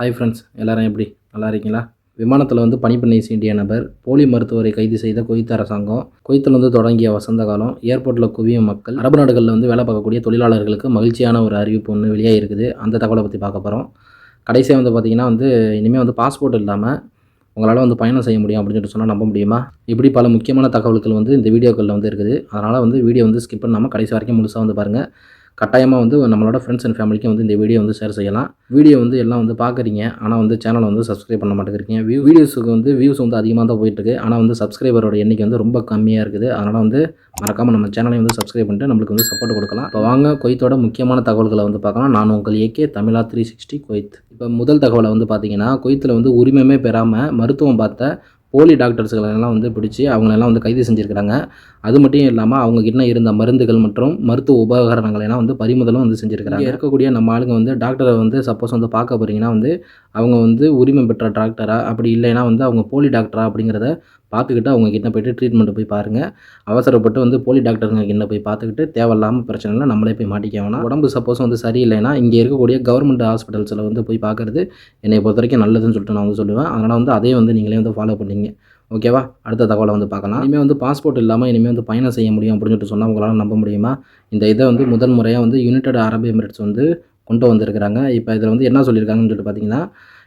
Hi friends எல்லாரும் எப்படி? நல்லா இருக்கீங்களா? விமானத்தில் வந்து பணிப்பண்ணை சீண்டிய நபர் போலி மருத்துவரை கைது செய்த குவைத் அரசாங்கம். குவைத்தில் வந்து தொடங்கிய வசந்த காலம் ஏர்போர்ட்டில் குவியும் மக்கள் அரபு நாடுகளில் வந்து வேலை பார்க்கக்கூடிய தொழிலாளர்களுக்கு மகிழ்ச்சியான ஒரு அறிவிப்பு ஒன்று வெளியாக இருக்குது அந்த தகவலை பற்றி பார்க்க போகிறோம் கடைசியாக வந்து பார்த்திங்கன்னா வந்து இனிமேல் வந்து பாஸ்போர்ட் இல்லாமல் உங்களால் வந்து பயணம் செய்ய முடியும் அப்படின்னு சொல்லிட்டு சொன்னால் நம்ப முடியுமா? இப்படி பல முக்கியமான தகவல்கள் வந்து இந்த வீடியோக்களில் வந்து இருக்குது. அதனால் வந்து வீடியோ வந்து ஸ்கிப் பண்ணாமல் கடைசி வரைக்கும் முழுசாக வந்து பாருங்கள் கட்டாயமாக வந்து நம்மளோட ஃப்ரெண்ட்ஸ் அண்ட் ஃபேமிலிக்கும் வந்து இந்த வீடியோ வந்து ஷேர் செய்யலாம். வீடியோ வந்து எல்லாம் வந்து பார்க்குறீங்க ஆனால் வந்து சேனலை வந்து சப்ஸ்கிரைப் பண்ண மாட்டேங்கிறீங்க. வியூ வீடியோஸுக்கு வந்து வியூஸ் வந்து அதிகமாக தான் போயிட்டுருக்கு. ஆனால் வந்து சப்ஸ்கிரைபரோட எண்ணிக்கை வந்து ரொம்ப கம்மியாக இருக்குது. அதனால் வந்து மறக்காமல் நம்ம சேனலை வந்து சப்ஸ்கிரைப் பண்ணிட்டு நம்மளுக்கு வந்து சப்போர்ட் கொடுக்கலாம். இப்போ வாங்க கொய்த்தோட முக்கியமான தகவல்களை வந்து பார்க்கலாம். நான் உங்கள் ஏகே தமிழா த்ரீ சிக்ஸ்டி கொய்த். இப்போ முதல் தகவலை வந்து பார்த்தீங்கன்னா கொய்த்தில் வந்து உரிமையுமே பெறாமல் மருத்துவம் பார்த்த போலி டாக்டர்ஸ்களெல்லாம் வந்து பிடிச்சி அவங்களெல்லாம் வந்து கைது செஞ்சுருக்கிறாங்க. அது மட்டும் இல்லாமல் அவங்க கிட்ட இருந்த மருந்துகள் மற்றும் மருத்துவ உபகரணங்கள் எல்லாம் வந்து பறிமுதலும் வந்து செஞ்சுருக்கிறாங்க. இருக்கக்கூடிய நம்ம ஆளுங்க வந்து டாக்டரை வந்து சப்போஸ் வந்து பார்க்க போகிறீங்கன்னா வந்து அவங்க வந்து உரிமை பெற்ற டாக்டரா அப்படி இல்லைன்னா வந்து அவங்க போலி டாக்டரா அப்படிங்கிறத பார்த்துக்கிட்டு அவங்க கிட்ட போய்ட்டு ட்ரீட்மெண்ட் போய் பாருங்கள் அவசரப்பட்டு வந்து போலி டாக்டருங்க கிட்ட போய் பார்த்துக்கிட்டு தேவையில்லாமல் பிரச்சனைலாம் நம்மளே போய் மாட்டிக்க வேணாம். உடம்பு சப்போஸ் வந்து சரியில்லைன்னா இங்கே இருக்கக்கூடிய கவர்மெண்ட் ஹாஸ்பிட்டல்ஸில் வந்து போய் பார்க்குறது என்னை பொறுத்த வரைக்கும் நல்லதுன்னு சொல்லிட்டு நான் வந்து சொல்லுவேன். அதனால் வந்து அதையும் வந்து நீங்களே வந்து ஃபாலோ பண்ணிங்க. ஓகேவா அடுத்த தகவலை வந்து பார்க்கலாம். இனிமேல் வந்து பாஸ்போர்ட் இல்லாமல் இனிமேல் வந்து பயணம் செய்ய முடியும் அப்படின்னு சொல்லிட்டு சொன்னால் உங்களால் நம்ப முடியுமா? இந்த இதை வந்து முதல் முறையாக வந்து யுனைடெட் அரபு எமிரேட்ஸ் வந்து கொண்டு வந்திருக்கிறாங்க. இப்போ இதில் வந்து என்ன சொல்லியிருக்காங்கன்னு சொல்லிட்டு பார்த்தீங்கன்னா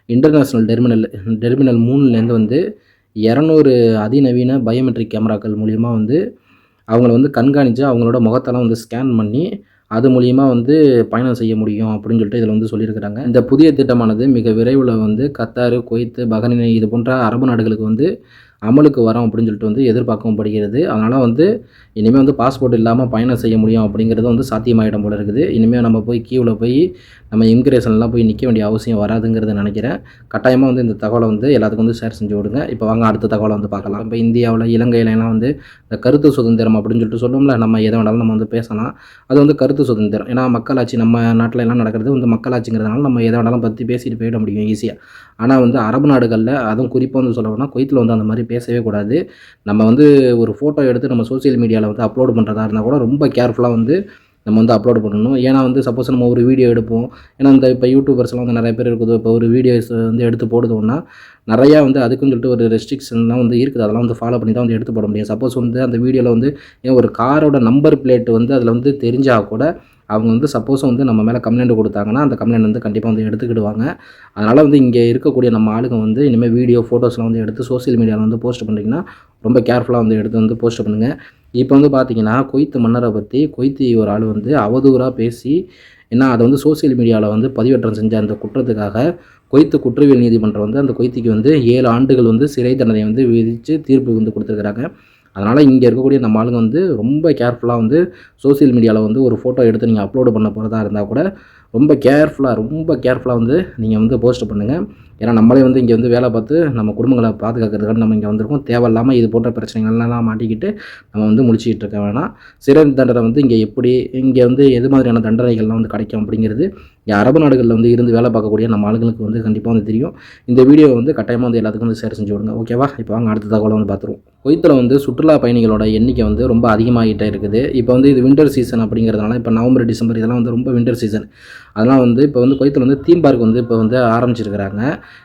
இன்டர்நேஷ்னல் டெர்மினல் டெர்மினல் மூணுலேருந்து வந்து இரநூறு அதிநவீன பயோமெட்ரிக் கேமராக்கள் மூலிமா வந்து அவங்கள வந்து கண்காணித்து அவங்களோட முகத்தெல்லாம் வந்து ஸ்கேன் பண்ணி அது மூலியமாக வந்து பயணம் செய்ய முடியும் அப்படின்னு சொல்லிட்டு இதில் வந்து சொல்லியிருக்கிறாங்க. இந்த புதிய திட்டமானது மிக விரைவில் வந்து கத்தார் குவைத்து பஹ்ரைன் இது போன்ற அரபு நாடுகளுக்கு வந்து அமலுக்கு வரும் அப்படின்னு சொல்லிட்டு வந்து எதிர்பார்க்கவும் படுகிறது. அதனால் வந்து இனிமேல் வந்து பாஸ்போர்ட் இல்லாமல் பயணம் செய்ய முடியும் அப்படிங்கிறது வந்து சாத்தியமாகிடும் போல இருக்குது. இனிமேல் நம்ம போய் கியூவில் போய் நம்ம இமிக்ரேஷன்லாம் போய் நிற்க வேண்டிய அவசியம் வராதுங்கிறத நினைக்கிறேன். கட்டாயமாக வந்து இந்த தகவலை வந்து எல்லாத்துக்கும் வந்து ஷேர் செஞ்சு விடுங்க. இப்போ வாங்க அடுத்த தகவலை வந்து பார்க்கலாம். இப்போ இந்தியாவில் இலங்கையிலலாம் வந்து இந்த கருத்து சுதந்திரம் அப்படின்னு சொல்லிட்டு சொல்லுவோம்ல நம்ம எதை வேணாலும் நம்ம வந்து பேசலாம். அது வந்து கருத்து சுதந்திரம். ஏன்னா மக்களாட்சி நம்ம நாட்டில் எல்லாம் நடக்கிறது வந்து மக்களாட்சிங்கிறதுனால நம்ம எதை வேணாலும் பற்றி பேசிட்டு போயிட முடியும் ஈஸியாக ஆனால் வந்து அரபு நாடுகளில் அதுவும் குறிப்பாக வந்து சொல்லணும்னா கொய்த்தில் வந்து அந்த மாதிரி பேசவே கூடாது. நம்ம வந்து ஒரு ஃபோட்டோ எடுத்து நம்ம சோஷியல் மீடியாவில் வந்து அப்லோட் பண்ணுறதா இருந்தால் கூட ரொம்ப கேர்ஃபுல்லாக வந்து நம்ம வந்து அப்லோட் பண்ணணும். ஏன்னா வந்து சப்போஸ் நம்ம ஒரு வீடியோ எடுப்போம். ஏன்னா இந்த இப்போ யூடியூபர்ஸ்லாம் வந்து நிறைய பேர் இருக்குது. இப்போ ஒரு வீடியோஸ் வந்து எடுத்து போடுதோம்னா நிறையா வந்து அதுக்குன்னு சொல்லிட்டு ஒரு ரெஸ்ட்ரிக்ஷன்லாம் வந்து இருக்குது. அதெல்லாம் வந்து ஃபாலோ பண்ணி தான் வந்து எடுத்து போட முடியும். சப்போஸ் வந்து அந்த வீடியோவில் வந்து ஏன் ஒரு காரோட நம்பர் பிளேட் வந்து அதில் வந்து தெரிஞ்சால் கூட அவங்க வந்து சப்போஸ் வந்து நம்ம மேலே கம்ப்ளைண்ட் கொடுத்தாங்கன்னா அந்த கம்ப்ளைண்ட் வந்து கண்டிப்பாக வந்து எடுத்துக்கிடுவாங்க. அதனால் வந்து இங்கே இருக்கக்கூடிய நம்ம ஆளுங்க வந்து இனிமேல் வீடியோ ஃபோட்டோஸ்லாம் வந்து எடுத்து சோஷியல் மீடியாவில் வந்து போஸ்ட் பண்ணிங்கன்னா ரொம்ப கேர்ஃபுல்லாக வந்து எடுத்து வந்து போஸ்ட் பண்ணுங்கள் இப்போ வந்து பார்த்தீங்கன்னா கொய்த்து மன்னரை பற்றி கொய்த்து ஒரு ஆள் வந்து அவதூறாக பேசி ஏன்னா அதை வந்து சோஷியல் மீடியாவில் வந்து பதிவேற்றம் செஞ்ச அந்த குற்றத்துக்காக கொய்த்து குற்றவியல் நீதிமன்றம் வந்து அந்த கொய்த்திக்கு வந்து ஏழு ஆண்டுகள் வந்து சிறை தண்டனை வந்து விதித்து தீர்ப்பு வந்து கொடுத்துருக்குறாங்க. அதனால் இங்கே இருக்கக்கூடிய நம்ம ஆளுங்க வந்து ரொம்ப கேர்ஃபுல்லாக வந்து சோஷியல் மீடியாவில் வந்து ஒரு ஃபோட்டோ எடுத்து நீங்கள் அப்லோடு பண்ண போகிறதா இருந்தால் கூட ரொம்ப கேர்ஃபுல்லாக ரொம்ப கேர்ஃபுல்லாக வந்து நீங்கள் வந்து போஸ்ட் பண்ணுங்கள் ஏன்னா நம்மளே வந்து இங்கே வந்து வேலை பார்த்து நம்ம குடும்பங்களை பாதுகாக்கிறதுக்காக நம்ம இங்கே வந்திருக்கோம். தேவையில்லாமல் இது போன்ற பிரச்சனைகள்லாம் மாட்டிக்கிட்டு நம்ம வந்து முடிச்சுக்கிட்டு இருக்க வேணாம். சிறை தண்டனை வந்து இங்கே எப்படி இங்கே வந்து எது மாதிரியான தண்டனைகள்லாம் வந்து கிடைக்கும் அப்படிங்கிறது இங்கே அரபு நாடுகளில் வந்து இருந்து வேலை பார்க்கக்கூடிய நம்ம ஆளுங்களுக்கு வந்து கண்டிப்பாக வந்து தெரியும். இந்த வீடியோ வந்து கட்டாயமாக வந்து எல்லாத்துக்கும் வந்து ஷேர் செஞ்சு விடுங்க. ஓகேவா இப்போ வாங்க அடுத்த தகவலை வந்து பார்த்துருவோம். கொய்த்தில் வந்து சுற்றுலா பயணிகளோட எண்ணிக்கை வந்து ரொம்ப அதிகமாகிட்டே இருக்குது. இப்போ வந்து இது விண்டர் சீசன் அப்படிங்கிறதுனால இப்போ நவம்பர் டிசம்பர் இதெல்லாம் வந்து ரொம்ப விண்டர் சீசன் அதெல்லாம் வந்து இப்போ வந்து கொய்த்தில் வந்து தீம் பார்க் வந்து இப்போ வந்து ஆரம்பிச்சிருக்கிறாங்க.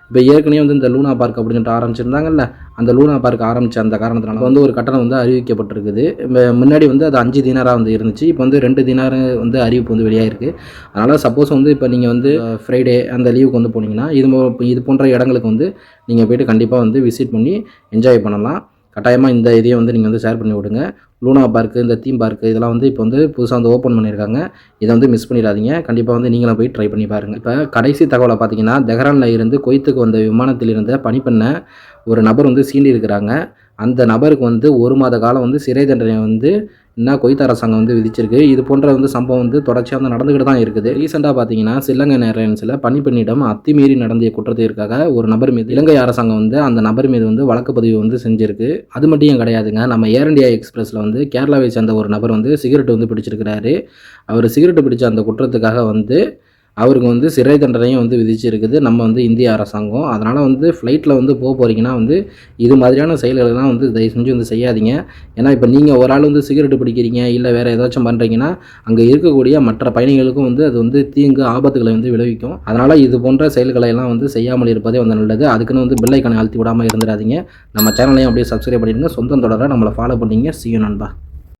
இப்போ ஏற்கனவே வந்து இந்த லூனா பார்க் அப்படின்னு சொல்லிட்டு ஆரம்பிச்சிருந்தாங்கல்ல அந்த லூனா பார்க் ஆரம்பித்த அந்த காரணத்தினால வந்து ஒரு கட்டணம் வந்து அறிவிக்கப்பட்டிருக்குது. இப்போ முன்னாடி வந்து அது அஞ்சு தினாராக வந்து இருந்துச்சு இப்போ வந்து ரெண்டு தினார் வந்து அறிவிப்பு வந்து வெளியாயிருக்கு. அதனால் சப்போஸ் வந்து இப்போ நீங்கள் வந்து ஃப்ரைடே அந்த லீவுக்கு வந்து போனீங்கன்னா இது மோ- இது போன்ற இடங்களுக்கு வந்து நீங்கள் போயிட்டு கண்டிப்பாக வந்து விசிட் பண்ணி என்ஜாய் பண்ணலாம். கட்டாயமாக இந்த இதையும் வந்து நீங்கள் வந்து ஷேர் பண்ணி விடுங்க. லூனா பார்க்கு இந்த தீம் பார்க்கு இதெல்லாம் வந்து இப்போ வந்து புதுசாக வந்து ஓப்பன் பண்ணியிருக்காங்க இதை வந்து மிஸ் பண்ணிடாதீங்க. கண்டிப்பாக வந்து நீங்களும் போய் ட்ரை பண்ணி பாருங்கள் இப்போ கடைசி தகவலை பார்த்தீங்கன்னா தெஹ்ரானில் இருந்து கொய்த்துக்கு வந்த விமானத்தில் இருந்த பணிப்பெண்ண ஒரு நபர் வந்து சீண்டி இருக்கிறாங்க அந்த நபருக்கு வந்து ஒரு மாத காலம் வந்து சிறை தண்டனை வந்து என்ன கொய்த் அரசாங்கம் வந்து விதிச்சிருக்கு. இது போன்ற வந்து சம்பவம் வந்து தொடர்ச்சியாக வந்து நடந்துக்கிட்டு தான் இருக்குது. ரீசெண்டாக பார்த்தீங்கன்னா சிலங்கை நேரன்ஸில் பணிப்பெண்ணிடம் அத்துமீறி நடந்திய குற்றத்திற்காக ஒரு நபர் மீது இலங்கை அரசாங்கம் வந்து அந்த நபர் மீது வந்து வழக்கு பதிவு வந்து செஞ்சிருக்கு. அது மட்டும் கிடையாதுங்க நம்ம ஏர் இண்டியா எக்ஸ்பிரஸில் வந்து கேரளாவை சேர்ந்த ஒரு நபர் வந்து சிகரெட் வந்து பிடிச்சிருக்கிறாரு. அவர் சிகரெட் பிடிச்ச அந்த குற்றத்துக்காக வந்து அவருக்கு வந்து சிறை தண்டனையும் வந்து விதிச்சிருக்குது. நம்ம வந்து இந்திய அரசாங்கம். அதனால் வந்து ஃப்ளைட்டில் வந்து போக போகிறீங்கன்னா வந்து இது மாதிரியான செயல்களெல்லாம் வந்து தயவு செஞ்சு வந்து செய்யாதீங்க. ஏன்னா இப்போ நீங்கள் ஒரு ஆள் வந்து சிகரெட் பிடிக்கிறீங்க இல்லை வேறு ஏதாச்சும் பண்ணுறீங்கன்னா அங்கே இருக்கக்கூடிய மற்ற பயணிகளுக்கும் வந்து அது வந்து தீங்கு ஆபத்துகளை வந்து விளைவிக்கும். அதனால் இது போன்ற செயல்களை எல்லாம் வந்து செய்யாமல் இருப்பதே வந்து நல்லது. அதுக்குன்னு வந்து பெல்லைக்கான அழுத்தி விடாமல் இருந்துடாதீங்க. நம்ம சேனலையும் அப்படியே சப்ஸ்கிரைப் பண்ணிடுங்க. சொந்தம் தொடர நம்மளை ஃபாலோ பண்ணிங்க see நண்பா.